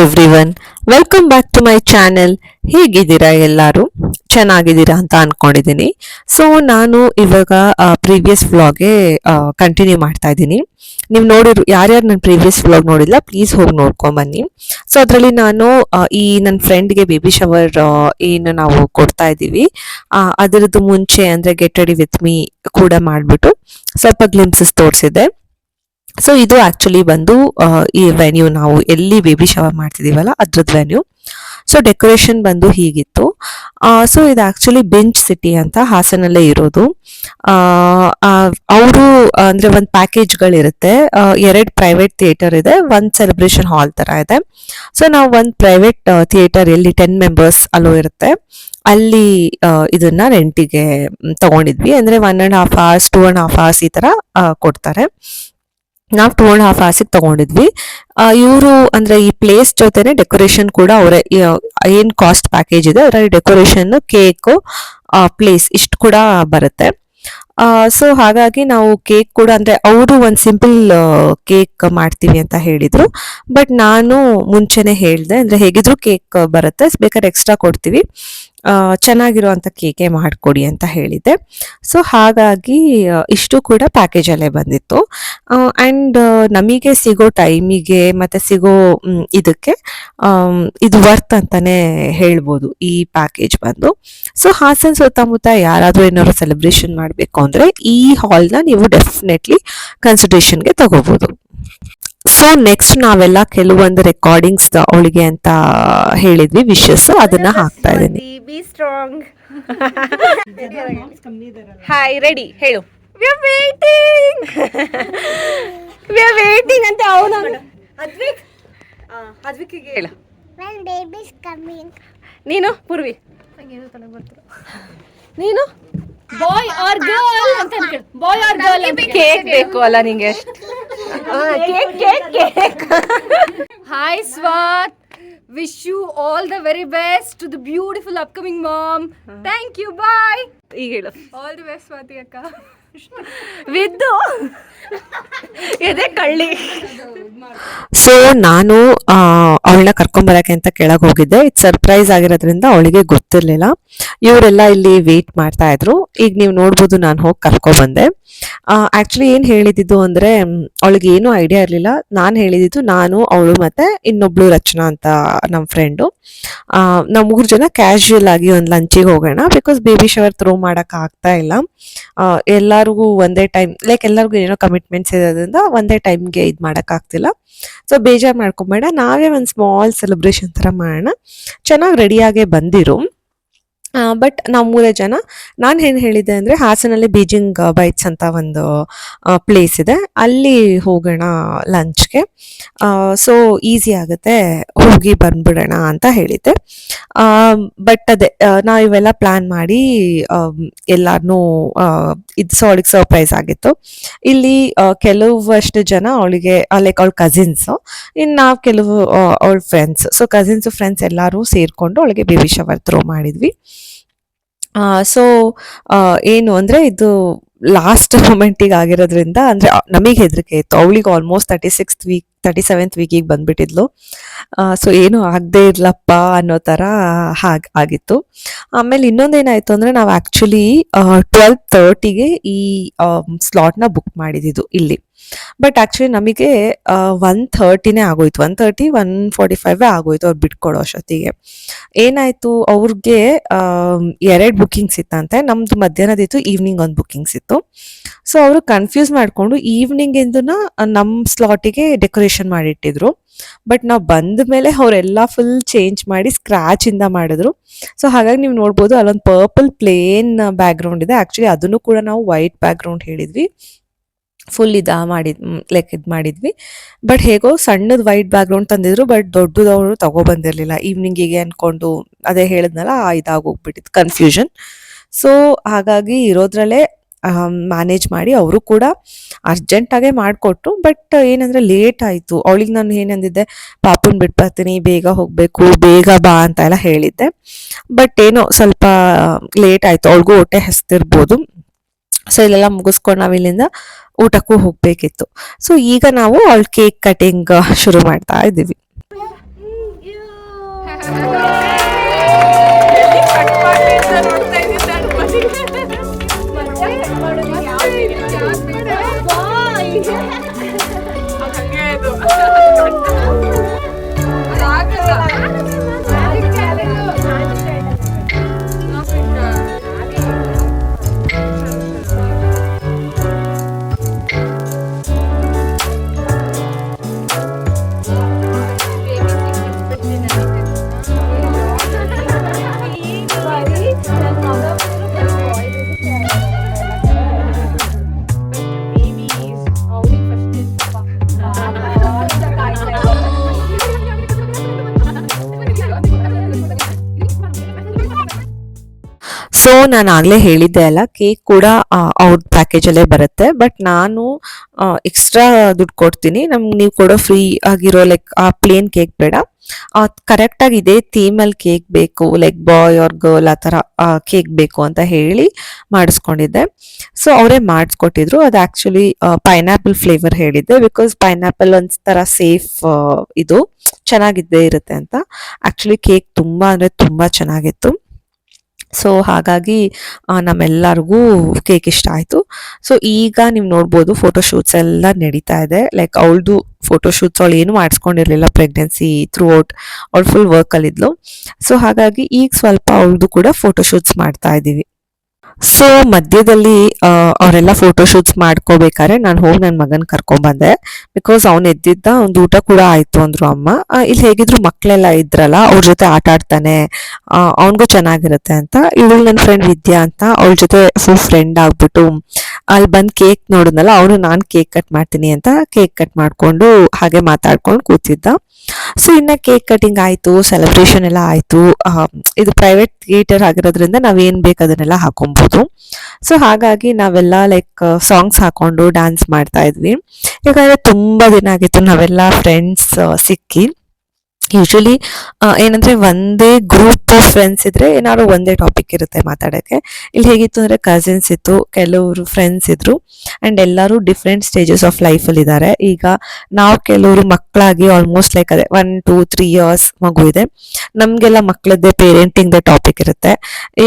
Everyone welcome back to my channel ಹೇಗಿದ್ದೀರಾ ಎಲ್ಲರೂ? ಚೆನ್ನಾಗಿದ್ದೀರಾ ಅಂತ ಅಂದ್ಕೊಂಡಿದ್ದೀನಿ ಸೊ ನಾನು ಇವಾಗ ಪ್ರೀವಿಯಸ್ ವ್ಲಾಗೆ ಕಂಟಿನ್ಯೂ ಮಾಡ್ತಾ ಇದ್ದೀನಿ. ನೀವು ನೋಡಿರು, ಯಾರ್ಯಾರು ನನ್ನ ಪ್ರೀವಿಯಸ್ ವ್ಲಾಗ್ ನೋಡಿಲ್ಲ ಪ್ಲೀಸ್ ಹೋಗಿ ನೋಡ್ಕೊಂಬನ್ನಿ. ಸೊ ಅದರಲ್ಲಿ ನಾನು ಈ ನನ್ನ ಫ್ರೆಂಡ್ಗೆ ಬೇಬಿ ಶವರ್ ಏನು ನಾವು ಕೊಡ್ತಾ ಇದ್ದೀವಿ. ಅದರದ್ದು ಮುಂಚೆ ಅಂದರೆ ಗೆಟ್ ರೆಡಿ ವಿತ್ ಮೀ ಕೂಡ ಮಾಡಿಬಿಟ್ಟು ಸ್ವಲ್ಪ ಗ್ಲಿಮ್ಸಸ್ ತೋರಿಸಿದ್ದೆ. ಸೊ ಇದು ಆಕ್ಚುಲಿ ಬಂದು ಈ ವೆನ್ಯೂ ನಾವು ಎಲ್ಲಿ ಬೇಬಿ ಶವರ್ ಮಾಡ್ತಿದ್ದೀವಲ್ಲ ಅದ್ರದ್ದು ವೆನ್ಯೂ ಸೊ ಡೆಕೋರೇಷನ್ ಬಂದು ಹೀಗಿತ್ತು. ಸೊ ಇದು ಆಕ್ಚುಲಿ ಬೆಂಚ್ ಸಿಟಿ ಅಂತ ಹಾಸನಲ್ಲೇ ಇರೋದು. ಅವರು, ಅಂದರೆ ಒಂದು ಪ್ಯಾಕೇಜ್ಗಳಿರುತ್ತೆ ಎರಡು ಪ್ರೈವೇಟ್ ಥಿಯೇಟರ್ ಇದೆ, ಒಂದು ಸೆಲೆಬ್ರೇಷನ್ ಹಾಲ್ ಥರ ಇದೆ. ಸೊ ನಾವು ಒಂದು ಪ್ರೈವೇಟ್ ಥಿಯೇಟರ್ ಎಲ್ಲಿ ಟೆನ್ ಮೆಂಬರ್ಸ್ ಅಲ್ಲೋ ಇರುತ್ತೆ. ಅಲ್ಲಿ ಇದನ್ನ ರೆಂಟಿಗೆ ತಗೊಂಡಿದ್ವಿ. ಅಂದರೆ one and half hours two and half hours ಈ ಥರ ಕೊಡ್ತಾರೆ. ನಾವು ಟೂ ಅಂಡ್ ಹಾಫ್ ಆರ್ಸಿಗೆ ತಗೊಂಡಿದ್ವಿ. ಇವರು ಅಂದ್ರೆ ಈ ಪ್ಲೇಸ್ ಜೊತೆನೆ ಡೆಕೋರೇಷನ್ ಕೂಡ ಅವರೇ ಏನ್ ಕಾಸ್ಟ್ ಪ್ಯಾಕೇಜ್ ಇದೆ, ಅದರಲ್ಲಿ ಡೆಕೋರೇಷನ್ ಕೇಕ್ ಪ್ಲೇಸ್ ಇಷ್ಟು ಕೂಡ ಬರುತ್ತೆ. ಸೊ ಹಾಗಾಗಿ ನಾವು ಕೇಕ್ ಕೂಡ ಅಂದ್ರೆ ಅವರು ಒಂದು ಸಿಂಪಲ್ ಕೇಕ್ ಮಾಡ್ತೀವಿ ಅಂತ ಹೇಳಿದ್ರು. ಬಟ್ ನಾನು ಮುಂಚೆನೆ ಹೇಳಿದೆ, ಅಂದ್ರೆ ಹೇಗಿದ್ರು ಕೇಕ್ ಬರುತ್ತೆ, ಬೇಕಾದ್ರೆ ಎಕ್ಸ್ಟ್ರಾ ಕೊಡ್ತೀವಿ. ಆ, ಚೆನ್ನಾಗಿರುವಂತ ಕೇಕೆ ಮಾಡಿಕೊಡಿ ಅಂತ ಹೇಳಿದ್ದೆ. ಸೊ ಹಾಗಾಗಿ ಇಷ್ಟು ಕೂಡ ಪ್ಯಾಕೇಜಲ್ಲೇ ಬಂದಿತ್ತು. ಆ್ಯಂಡ್ ನಮಗೆ ಸಿಗೋ ಟೈಮಿಗೆ ಮತ್ತೆ ಸಿಗೋ ಇದಕ್ಕೆ ಇದು ವರ್ತ್ ಅಂತಲೇ ಹೇಳ್ಬೋದು ಈ ಪ್ಯಾಕೇಜ್ ಬಂದು. ಸೊ ಹಾಸನ್ ಸುತ್ತಮುತ್ತ ಯಾರಾದರೂ ಏನಾದ್ರು ಸೆಲೆಬ್ರೇಷನ್ ಮಾಡಬೇಕು ಅಂದರೆ ಈ ಹಾಲ್ನ ನೀವು ಡೆಫಿನೆಟ್ಲಿ ಕನ್ಸಿಡರೇಷನ್ಗೆ ತಗೋಬೋದು. ಸೊ ನೆಕ್ಸ್ಟ್ ನಾವೆಲ್ಲ ಕೆಲವೊಂದು ರೆಕಾರ್ಡಿಂಗ್ಸ್ ಅವಳಿಗೆ ಅಂತ ಹೇಳಿದ್ವಿ ವಿಶಸ್ ಅದನ್ನ ಹಾಕ್ತಾ ಇದ್ದೀನಿ. ಬಿ ಸ್ಟ್ರಾಂಗ್ ಹಾಯ್ ರೆಡಿ ಹೇಳು. We are waiting we are waiting ಅಂತ ಅವನು ಅದ್ವಿಕ್? ಅದ್ವಿಕಿಗೆ ಹೇಳು. Coming. ನೀನು ಪೂರ್ವಿ? ನೀನು? ಬಾಯ್ ಆರ್ ಗರ್ಲ್ ಅಂತ ಬಾಯ್ ಆರ್ ಗರ್ಲ್ ಕೇಕ್ ಬೇಕು ಅಲ್ಲ ನಿಂಗೆ. ಎಷ್ಟು cake cake cake. Hi Swath wish you all the very best to the beautiful upcoming mom thank you bye ಈಗ ಹೇಳು. ಆಲ್ ದಿ ಬೆಸ್ಟ್ ಸ್ವಾತಿ ಅಕ್ಕ. ವಿದ್ದು. ಎದೆ ಕಳ್ಳಿ. ಸೊ ನಾನು ಅವಳನ್ನ ಕರ್ಕೊಂಬರಕ್ಕೆ ಅಂತ ಕೆಳಗೆ ಹೋಗಿದ್ದೆ. ಇದು ಸರ್ಪ್ರೈಸ್ ಆಗಿರೋದ್ರಿಂದ ಅವಳಿಗೆ ಗೊತ್ತಿರಲಿಲ್ಲ. ಇವರೆಲ್ಲ ಇಲ್ಲಿ ವೇಟ್ ಮಾಡ್ತಾ ಇದ್ರು. ಈಗ ನೀವು ನೋಡ್ಬೋದು ನಾನು ಹೋಗಿ ಕರ್ಕೊಬಂದೆ ಆಕ್ಚುಲಿ ಏನು ಹೇಳಿದ್ದು ಅಂದ್ರೆ ಅವಳಿಗೆ ಏನೂ ಐಡಿಯಾ ಇರಲಿಲ್ಲ. ನಾನು ಹೇಳಿದ್ದು ನಾನು, ಅವಳು ಮತ್ತೆ ಇನ್ನೊಬ್ಳು ರಚನಾ ಅಂತ ನಮ್ಮ ಫ್ರೆಂಡು ನಾವು ಮೂರು ಜನ ಕ್ಯಾಶುಯಲ್ ಆಗಿ ಒಂದು ಲಂಚಿಗೆ ಹೋಗೋಣ ಬಿಕಾಸ್ ಬೇಬಿ ಶವರ್ ಥ್ರೋ ಮಾಡಕ್ ಆಗ್ತಾ ಇಲ್ಲ. ಎಲ್ಲರಿಗೂ ಒಂದೇ ಟೈಮ್ ಲೈಕ್ ಎಲ್ಲರಿಗೂ ಏನೋ ಕಮಿಟ್ಮೆಂಟ್ಸ್ ಇರೋದ್ರಿಂದ ಒಂದೇ ಟೈಮ್ಗೆ ಇದು ಮಾಡೋಕ್ಕಾಗ್ತಿಲ್ಲ ಸೊ ಬೇಜಾರು ಮಾಡ್ಕೊಂಬೇಡ. ನಾವೇ ಒಂದು ಸೆಲೆಬ್ರೇಷನ್ ಥರ ಮಾಡೋಣ. ಚೆನ್ನಾಗಿ ರೆಡಿಯಾಗೇ ಬಂದಿರು. ಬಟ್ ನಾವು ಮೂರೇ ಜನ, ನಾನು ಏನು ಹೇಳಿದ್ದೆ ಅಂದರೆ ಹಾಸನಲ್ಲಿ ಬೀಜಿಂಗ್ ಬೈಟ್ಸ್ ಅಂತ ಒಂದು ಪ್ಲೇಸ್ ಇದೆ. ಅಲ್ಲಿ ಹೋಗೋಣ ಲಂಚ್ಗೆ ಸೊ ಈಸಿ ಆಗುತ್ತೆ, ಹೋಗಿ ಬಂದ್ಬಿಡೋಣ ಅಂತ ಹೇಳಿದ್ದೆ. ಬಟ್ ಅದೇ ನಾವು ಇವೆಲ್ಲ ಪ್ಲ್ಯಾನ್ ಮಾಡಿ ಎಲ್ಲಾರನ್ನೂ ಇದು ಸೊ, ಅವಳಿಗೆ ಸರ್ಪ್ರೈಸ್ ಆಗಿತ್ತು. ಇಲ್ಲಿ ಕೆಲವಷ್ಟು ಜನ ಅವಳಿಗೆ ಲೈಕ್ ಅವಳ ಕಸಿನ್ಸು ಇನ್ನು ನಾವು ಕೆಲವು ಅವಳ ಫ್ರೆಂಡ್ಸ್ ಸೊ ಕಸಿನ್ಸು ಫ್ರೆಂಡ್ಸ್ ಎಲ್ಲರೂ ಸೇರಿಕೊಂಡು ಅವಳಿಗೆ ಬೇಬಿ ಶವರ್ ಥ್ರೋ ಮಾಡಿದ್ವಿ. ಸೊ ಏನು ಅಂದರೆ ಇದು ಲಾಸ್ಟ್ ಮೊಮೆಂಟಿಗೆ ಆಗಿರೋದ್ರಿಂದ ಅಂದರೆ ನಮಗೆ ಹೆದರಿಕೆ ಇತ್ತು. ಅವಳಿಗೆ almost thirty sixth week thirty seventh ವೀಕಿಗೆ ಬಂದ್ಬಿಟ್ಟಿದ್ಲು ಸೊ ಏನು ಆಗದೆ ಇರ್ಲಪ್ಪ ಅನ್ನೋ ಥರ ಹಾಗೆ ಆಗಿತ್ತು. ಆಮೇಲೆ ಇನ್ನೊಂದೇನಾಯಿತು ಅಂದರೆ, ನಾವು ಆ್ಯಕ್ಚುಲಿ ಟ್ವೆಲ್ ತರ್ಟಿಗೆ ಈ ಸ್ಲಾಟ್ನ ಬುಕ್ ಮಾಡಿದ್ದು ಇಲ್ಲಿ. ಬಟ್ ಆ್ಯಕ್ಚುಲಿ ನಮಗೆ ಒನ್ ಥರ್ಟಿನೇ ಆಗೋಯ್ತು. ಒನ್ ತರ್ಟಿ ಒನ್ ಫಾರ್ಟಿ ಫೈವೇ ಆಗೋಯ್ತು ಅವ್ರು ಬಿಟ್ಕೊಡೋ ಅಷ್ಟೊತ್ತಿಗೆ. ಏನಾಯಿತು? ಅವ್ರಿಗೆ ಎರಡು ಬುಕ್ಕಿಂಗ್ಸ್ ಇತ್ತಂತೆ. ನಮ್ಮದು ಮಧ್ಯಾಹ್ನದಿತ್ತು ಈವ್ನಿಂಗ್ ಒಂದು ಬುಕ್ಕಿಂಗ್ಸ್ ಇತ್ತು. ಸೊ ಅವರು ಕನ್ಫ್ಯೂಸ್ ಮಾಡಿಕೊಂಡು ಈವ್ನಿಂಗಿಂದನ ನಮ್ಮ ಸ್ಲಾಟಿಗೆ ಡೆಕೋರೇಷನ್ ಮಾಡಿಟ್ಟಿದ್ರು. ಬಟ್ ನಾವು ಬಂದ ಮೇಲೆ ಅವರೆಲ್ಲ ಫುಲ್ ಚೇಂಜ್ ಮಾಡಿ ಸ್ಕ್ರಾಚ್ ಇಂದ ಮಾಡಿದ್ರು. ಸೊ ಹಾಗಾಗಿ ನೀವು ನೋಡ್ಬೋದು ಅಲ್ಲೊಂದು ಪರ್ಪಲ್ ಪ್ಲೇನ್ ಬ್ಯಾಕ್ಗ್ರೌಂಡ್ ಇದೆ. ಆ್ಯಕ್ಚುಲಿ ಅದನ್ನು ಕೂಡ ನಾವು ವೈಟ್ ಬ್ಯಾಕ್ಗ್ರೌಂಡ್ ಹೇಳಿದ್ವಿ. ಫುಲ್ ಇದ ಮಾಡಿದ್ ಲೈಕ್ ಇದು ಮಾಡಿದ್ವಿ. ಬಟ್ ಹೇಗೋ ಸಣ್ಣದು ವೈಟ್ ಬ್ಯಾಕ್ಗ್ರೌಂಡ್ ತಂದಿದ್ರು ಬಟ್ ದೊಡ್ಡದವರು ತಗೊಬಂದಿರಲಿಲ್ಲ. ಈವ್ನಿಂಗಿಗೆ ಅಂದ್ಕೊಂಡು ಅದೇ ಹೇಳಿದ್ನಲ್ಲ, ಆ ಇದಾಗೋಗ್ಬಿಟ್ಟಿತ್ತು ಕನ್ಫ್ಯೂಷನ್ ಸೊ ಹಾಗಾಗಿ ಇರೋದ್ರಲ್ಲೇ ಮ್ಯಾನೇಜ್ ಮಾಡಿ ಅವರು ಕೂಡ ಅರ್ಜೆಂಟಾಗೆ ಮಾಡಿಕೊಟ್ರು. ಬಟ್ ಏನಂದರೆ ಲೇಟ್ ಆಯಿತು. ಅವಳಿಗೆ ನಾನು ಏನಂದಿದ್ದೆ ಪಾಪುನ್ ಬಿಟ್ಟು ಬರ್ತೀನಿ, ಬೇಗ ಹೋಗಬೇಕು, ಬೇಗ ಬಾ ಅಂತ ಎಲ್ಲ ಹೇಳಿದ್ದೆ. ಬಟ್ ಏನೋ ಸ್ವಲ್ಪ ಲೇಟ್ ಆಯಿತು. ಅವಳಿಗೂ ಹೊಟ್ಟೆ ಹಸ್ತಿರ್ಬೋದು. ಸೊ ಇಲ್ಲೆಲ್ಲ ಮುಗಿಸ್ಕೊಂಡು ನಾವು ಇಲ್ಲಿಂದ ಊಟಕ್ಕೂ ಹೋಗ್ಬೇಕಿತ್ತು. ಸೊ ಈಗ ನಾವು ಅವಳ ಕೇಕ್ ಕಟಿಂಗ್ ಶುರು ಮಾಡ್ತಾ ಇದ್ದೀವಿ. ಸೊ ನಾನು ಆಗಲೇ ಹೇಳಿದ್ದೆ ಅಲ್ಲ ಕೇಕ್ ಕೂಡ ಅವ್ರ ಪ್ಯಾಕೇಜಲ್ಲೇ ಬರುತ್ತೆ. ಬಟ್ ನಾನು ಎಕ್ಸ್ಟ್ರಾ ದುಡ್ಡು ಕೊಡ್ತೀನಿ. ನಮ್ಗೆ ನೀವು ಕೊಡೋ ಫ್ರೀ ಆಗಿರೋ ಲೈಕ್ ಆ ಪ್ಲೇನ್ ಕೇಕ್ ಬೇಡ. ಕರೆಕ್ಟಾಗಿ ಇದೇ ಥೀಮಲ್ಲಿ ಕೇಕ್ ಬೇಕು ಲೈಕ್ ಬಾಯ್ ಆರ್ ಗರ್ಲ್ ಆ ಥರ ಕೇಕ್ ಬೇಕು ಅಂತ ಹೇಳಿ ಮಾಡಿಸ್ಕೊಂಡಿದ್ದೆ. ಸೊ ಅವರೇ ಮಾಡಿಸ್ಕೊಟ್ಟಿದ್ರು. ಅದು ಆ್ಯಕ್ಚುಲಿ ಪೈನಾಪಲ್ ಫ್ಲೇವರ್ ಹೇಳಿದ್ದೆ. ಬಿಕಾಸ್ ಪೈನಾಪಲ್ ಒಂಥರ ಸೇಫ್ ಇದು. ಚೆನ್ನಾಗಿದ್ದೇ ಇರುತ್ತೆ ಅಂತ. ಆ್ಯಕ್ಚುಲಿ ಕೇಕ್ ತುಂಬ ಅಂದರೆ ತುಂಬ ಚೆನ್ನಾಗಿತ್ತು. ಸೊ ಹಾಗಾಗಿ ನಮ್ಮೆಲ್ಲರಿಗೂ ಕೇಕ್ ಇಷ್ಟ ಆಯಿತು. ಸೊ ಈಗ ನೀವು ನೋಡ್ಬೋದು ಫೋಟೋಶೂಟ್ಸ್ ಎಲ್ಲ ನಡೀತಾ ಇದೆ. ಲೈಕ್ ಅವಳದು ಫೋಟೋಶೂಟ್ಸ್ ಅವಳು ಏನು ಮಾಡಿಸ್ಕೊಂಡಿರಲಿಲ್ಲ ಪ್ರೆಗ್ನೆನ್ಸಿ ಥ್ರೂ ಔಟ್ ಅವಳು ಫುಲ್ ವರ್ಕಲ್ಲಿದ್ಲು ಸೊ ಹಾಗಾಗಿ ಈಗ ಸ್ವಲ್ಪ ಅವಳದು ಕೂಡ ಫೋಟೋಶೂಟ್ಸ್ ಮಾಡ್ತಾ ಇದ್ದೀವಿ ಸೊ ಮಧ್ಯದಲ್ಲಿ ಅವರೆಲ್ಲ ಫೋಟೋಶೂಟ್ಸ್ ಮಾಡ್ಕೋಬೇಕಾದ್ರೆ ನಾನು ಹೋಗಿ ನನ್ನ ಮಗನ ಕರ್ಕೊಂಡ್ಬಂದೆ ಬಿಕಾಸ್ ಅವ್ನು ಎದ್ದಿದ್ದ ಒಂದು ಊಟ ಕೂಡ ಆಯ್ತು ಅಂದ್ರು ಅಮ್ಮ. ಇಲ್ಲಿ ಹೇಗಿದ್ರು ಮಕ್ಕಳೆಲ್ಲ ಇದ್ರಲ್ಲ, ಅವ್ರ ಜೊತೆ ಆಟ ಆಡ್ತಾನೆ ಅವನಿಗೂ ಚೆನ್ನಾಗಿರುತ್ತೆ ಅಂತ. ಇವಳು ನನ್ನ ಫ್ರೆಂಡ್ ವಿದ್ಯಾ ಅಂತ, ಅವಳ ಜೊತೆ ಫುಲ್ ಫ್ರೆಂಡ್ ಆಗ್ಬಿಟ್ಟು ಅಲ್ಲಿ ಬಂದು ಕೇಕ್ ನೋಡಿದ್ನಲ್ಲ, ಅವನು ನಾನು ಕೇಕ್ ಕಟ್ ಮಾಡ್ತೀನಿ ಅಂತ ಕೇಕ್ ಕಟ್ ಮಾಡ್ಕೊಂಡು ಹಾಗೆ ಮಾತಾಡ್ಕೊಂಡು ಕೂತಿದ್ದ. ಸೊ ಇನ್ನ ಕೇಕ್ ಕಟಿಂಗ್ ಆಯ್ತು ಸೆಲೆಬ್ರೇಷನ್ ಎಲ್ಲ ಆಯ್ತು. ಇದು ಪ್ರೈವೇಟ್ ಥಿಯೇಟರ್ ಆಗಿರೋದ್ರಿಂದ ನಾವೇನು ಬೇಕು ಅದನ್ನೆಲ್ಲ ಹಾಕೊಬಹುದು ಸೊ ಹಾಗಾಗಿ ನಾವೆಲ್ಲ ಲೈಕ್ ಸಾಂಗ್ಸ್ ಹಾಕೊಂಡು ಡ್ಯಾನ್ಸ್ ಮಾಡ್ತಾ ಇದ್ವಿ. ಯಾಕಂದ್ರೆ ತುಂಬಾ ದಿನ ಆಗಿತ್ತು ನಾವೆಲ್ಲ ಫ್ರೆಂಡ್ಸ್ ಸಿಕ್ಕಿ. ಯೂಶಲಿ ಏನಂದ್ರೆ ಒಂದೇ ಗ್ರೂಪ್ ಆಫ್ ಫ್ರೆಂಡ್ಸ್ ಇದ್ರೆ ಏನಾದ್ರು ಒಂದೇ ಟಾಪಿಕ್ ಇರುತ್ತೆ ಮಾತಾಡಕ್ಕೆ ಇಲ್ಲಿ ಹೇಗಿತ್ತು ಅಂದ್ರೆ ಕಸಿನ್ಸ್ ಇತ್ತು, ಕೆಲವರು ಫ್ರೆಂಡ್ಸ್ ಇದ್ರು ಅಂಡ್ ಎಲ್ಲರೂ ಡಿಫ್ರೆಂಟ್ ಸ್ಟೇಜಸ್ ಆಫ್ ಲೈಫಲ್ಲಿ ಇದ್ದಾರೆ ಈಗ ನಾವು ಕೆಲವರು ಮಕ್ಕಳಾಗಿ ಆಲ್ಮೋಸ್ಟ್ ಲೈಕ್ ಅದೇ ಒನ್ ಟೂ ತ್ರೀ ಇಯರ್ಸ್ ಮಗು ಇದೆ. ನಮ್ಗೆಲ್ಲ ಮಕ್ಕಳದ್ದೇ ಪೇರೆಂಟಿಂಗ್ ಟಾಪಿಕ್ ಇರುತ್ತೆ.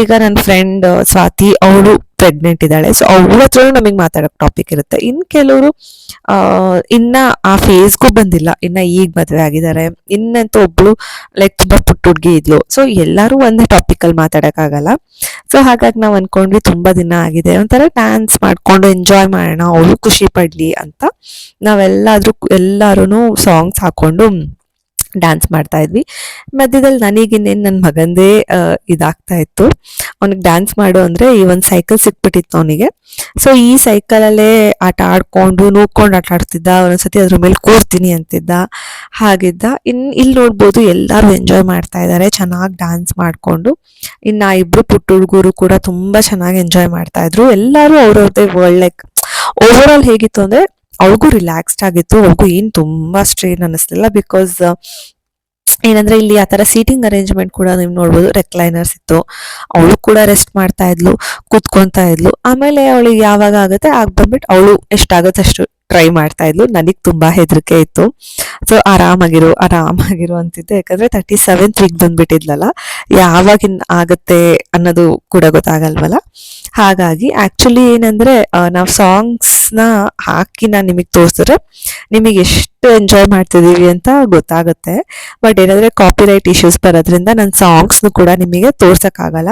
ಈಗ ನನ್ನ ಫ್ರೆಂಡ್ ಸ್ವಾತಿ, ಅವಳು ಪ್ರೆಗ್ನೆಂಟ್ ಇದ್ದಾಳೆ. ಸೊ ಅವಳ ಹತ್ರ ನಮಗೆ ಮಾತಾಡೋಕೆ ಟಾಪಿಕ್ ಇರುತ್ತೆ. ಇನ್ ಕೆಲವರು ಇನ್ನ ಆ ಫೇಸ್ಗೂ ಬಂದಿಲ್ಲ. ಇನ್ನ ಈಗ ಮದುವೆ ಆಗಿದ್ದಾರೆ. ಇನ್ನಂತೂ ಒಬ್ಳು ಲೈಕ್ ತುಂಬಾ ಪುಟ್ಟ ಹುಡುಗಿ ಇದ್ಲು. ಸೊ ಎಲ್ಲರೂ ಒಂದೇ ಟಾಪಿಕ್ ಅಲ್ಲಿ ಮಾತಾಡಕ್ಕಾಗಲ್ಲ. ಸೊ ಹಾಗಾಗಿ ನಾವು ಅನ್ಕೊಂಡ್ವಿ ತುಂಬಾ ದಿನ ಆಗಿದೆ. ಒಂಥರ ಡ್ಯಾನ್ಸ್ ಮಾಡ್ಕೊಂಡು ಎಂಜಾಯ್ ಮಾಡೋಣ ಅವಳು ಖುಷಿ ಪಡ್ಲಿ ಅಂತ ನಾವೆಲ್ಲಾದ್ರೂ ಎಲ್ಲಾರು ಸಾಂಗ್ಸ್ ಹಾಕೊಂಡು ಡ್ಯಾನ್ಸ್ ಮಾಡ್ತಾ ಇದ್ವಿ. ಮಧ್ಯದಲ್ಲಿ ನನಗಿನ್ನೇನು ನನ್ನ ಮಗಂದೇ ಇದಾಗ್ತಾ ಇತ್ತು. ಅವ್ನಿಗೆ ಡ್ಯಾನ್ಸ್ ಮಾಡು ಅಂದರೆ ಈ ಒಂದು ಸೈಕಲ್ ಸಿಕ್ಬಿಟ್ಟಿತ್ತು ಅವನಿಗೆ. ಸೊ ಈ ಸೈಕಲಲ್ಲೇ ಆಟ ಆಡ್ಕೊಂಡು ನೂಕೊಂಡು ಆಟ ಆಡ್ತಿದ್ದ. ಒಂದೊಂದ್ಸತಿ ಅದ್ರ ಮೇಲೆ ಕೂರ್ತೀನಿ ಅಂತಿದ್ದ. ಹಾಗಿದ್ದ. ಇನ್ ಇಲ್ಲಿ ನೋಡ್ಬೋದು ಎಲ್ಲರೂ ಎಂಜಾಯ್ ಮಾಡ್ತಾ ಇದ್ದಾರೆ ಚೆನ್ನಾಗಿ ಡ್ಯಾನ್ಸ್ ಮಾಡಿಕೊಂಡು. ಇನ್ನು ಆ ಇಬ್ಬರು ಪುಟ್ಟ ಹುಡುಗರು ಕೂಡ ತುಂಬ ಚೆನ್ನಾಗಿ ಎಂಜಾಯ್ ಮಾಡ್ತಾ ಇದ್ರು. ಎಲ್ಲರೂ ಅವ್ರವ್ರದ್ದೇ ವರ್ಲ್ಡ್ ಲೈಕ್ ಓವರ್ ಆಲ್ ಹೇಗಿತ್ತು ಅಂದ್ರೆ ಅವಳಿಗೂ ರಿಲ್ಯಾಕ್ಸ್ಡ್ ಆಗಿತ್ತು ಅವಳಿಗೂ ಏನು ತುಂಬ ಸ್ಟ್ರೇನ್ ಅನ್ನಿಸ್ಲಿಲ್ಲ ಬಿಕಾಸ್ ಏನಂದ್ರೆ ಇಲ್ಲಿ ಆ ತರ ಸೀಟಿಂಗ್ ಅರೇಂಜ್ಮೆಂಟ್ ಕೂಡ ನೀವು ನೋಡ್ಬೋದು ರೆಕ್ಲೈನರ್ಸ್ ಇತ್ತು. ಅವಳು ಕೂಡ ರೆಸ್ಟ್ ಮಾಡ್ತಾ ಇದ್ಲು, ಕೂತ್ಕೊಂತಾ ಇದ್ಲು. ಆಮೇಲೆ ಅವಳಿಗೆ ಯಾವಾಗ ಆಗುತ್ತೆ, ಆಗ ಬಂದ್ಬಿಟ್ಟು ಅವಳು ಎಷ್ಟಾಗುತ್ತೆ ಅಷ್ಟು ಟ್ರೈ ಮಾಡ್ತಾ ಇದ್ಲು. ನನಗೆ ತುಂಬಾ ಹೆದರಿಕೆ ಇತ್ತು. ಸೊ ಆರಾಮಾಗಿರು ಆರಾಮಾಗಿರು ಅಂತಿದ್ದೆ. ಯಾಕಂದ್ರೆ ತರ್ಟಿ ಸೆವೆಂತ್ ವೀಕ್ ಬಂದ್ಬಿಟ್ಟಿದ್ಲಲ್ಲ, ಯಾವಾಗಿನ್ ಆಗತ್ತೆ ಅನ್ನೋದು ಕೂಡ ಗೊತ್ತಾಗಲ್ವಲ್ಲ. ಹಾಗಾಗಿ ಆಕ್ಚುಲಿ ಏನಂದ್ರೆ ನಾವು ಸಾಂಗ್ಸ್ನ ಹಾಕಿ ನಾನು ನಿಮಗೆ ತೋರಿಸಿದ್ರೆ ನಿಮಗೆ ಎಷ್ಟು ಎಂಜಾಯ್ ಮಾಡ್ತಿದೀವಿ ಅಂತ ಗೊತ್ತಾಗುತ್ತೆ. ಬಟ್ ಏನಂದ್ರೆ ಕಾಪಿರೈಟ್ ಇಶ್ಯೂಸ್ ಬರೋದ್ರಿಂದ ನನ್ನ ಸಾಂಗ್ಸ್ನು ಕೂಡ ನಿಮಗೆ ತೋರ್ಸೋಕ್ಕಾಗಲ್ಲ.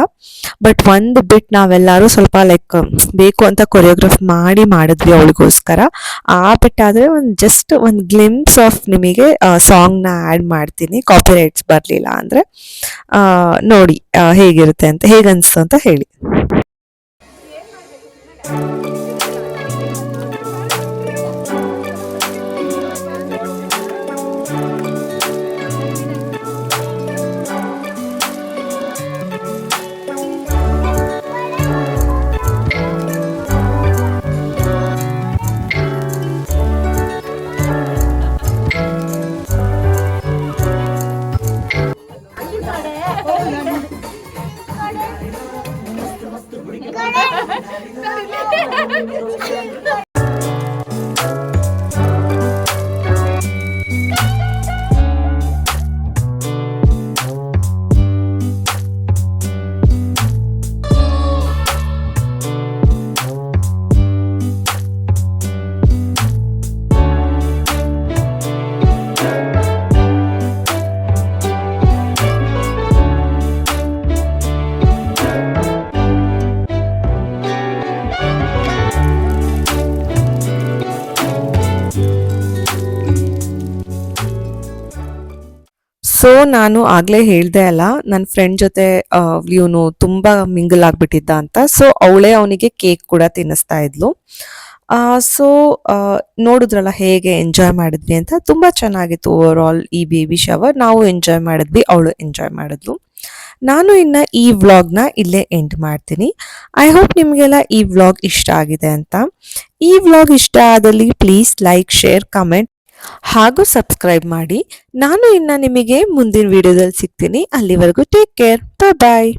ಬಟ್ ಒಂದು ಬಿಟ್ ನಾವೆಲ್ಲರೂ ಸ್ವಲ್ಪ ಲೈಕ್ ಬೇಕು ಅಂತ ಕೊರಿಯೋಗ್ರಾಫ್ ಮಾಡಿ ಮಾಡಿದ್ವಿ ಅವಳಿಗೋಸ್ಕರ. ಆ ಬಿಟ್ ಆದ್ರೆ ಒಂದು ಜಸ್ಟ್ ಒಂದು ಗ್ಲಿಮ್ಸ್ ಆಫ್ ನಿಮಗೆ ಸಾಂಗ್ನ ಆ್ಯಡ್ ಮಾಡ್ತೀನಿ. ಕಾಪಿರೈಟ್ಸ್ ಬರಲಿಲ್ಲ ಅಂದ್ರೆ ನೋಡಿ ಹೇಗಿರುತ್ತೆ ಅಂತ ಹೇಗನ್ಸ್ತು ಅಂತ ಹೇಳಿ. Thank you. ಸೊ ನಾನು ಆಗಲೇ ಹೇಳ್ದೆ ಅಲ್ಲ ನನ್ನ ಫ್ರೆಂಡ್ ಜೊತೆ ಇವನು ತುಂಬ ಮಿಂಗಲ್ ಆಗಿಬಿಟ್ಟಿದ್ದ ಅಂತ. ಸೊ ಅವಳೇ ಅವನಿಗೆ ಕೇಕ್ ಕೂಡ ತಿನ್ನಿಸ್ತಾ ಇದ್ಲು. ಸೊ ನೋಡಿದ್ರಲ್ಲ ಹೇಗೆ ಎಂಜಾಯ್ ಮಾಡಿದ್ವಿ ಅಂತ? ತುಂಬ ಚೆನ್ನಾಗಿತ್ತು ಓವರ್ ಆಲ್ ಈ ಬೇಬಿ ಶವರ್ ನಾವು ಎಂಜಾಯ್ ಮಾಡಿದ್ವಿ, ಅವಳು ಎಂಜಾಯ್ ಮಾಡಿದ್ಲು. ನಾನು ಇನ್ನು ಈ ವ್ಲಾಗ್ನ ಇಲ್ಲೇ ಎಂಡ್ ಮಾಡ್ತೀನಿ. ಐ ಹೋಪ್ ನಿಮಗೆಲ್ಲ ಈ ವ್ಲಾಗ್ ಇಷ್ಟ ಆಗಿದೆ ಅಂತ. ಈ ವ್ಲಾಗ್ ಇಷ್ಟ ಆದಲ್ಲಿ ಪ್ಲೀಸ್ ಲೈಕ್ ಶೇರ್ ಕಮೆಂಟ್ ಹಾಗೂ ಸಬ್ಸ್ಕ್ರೈಬ್ ಮಾಡಿ. ನಾನು ಇನ್ನು ನಿಮಗೆ ಮುಂದಿನ ವಿಡಿಯೋದಲ್ಲಿ ಸಿಗ್ತೀನಿ. ಅಲ್ಲಿವರೆಗೂ ಟೇಕ್ ಕೇರ್ ಬಾಯ್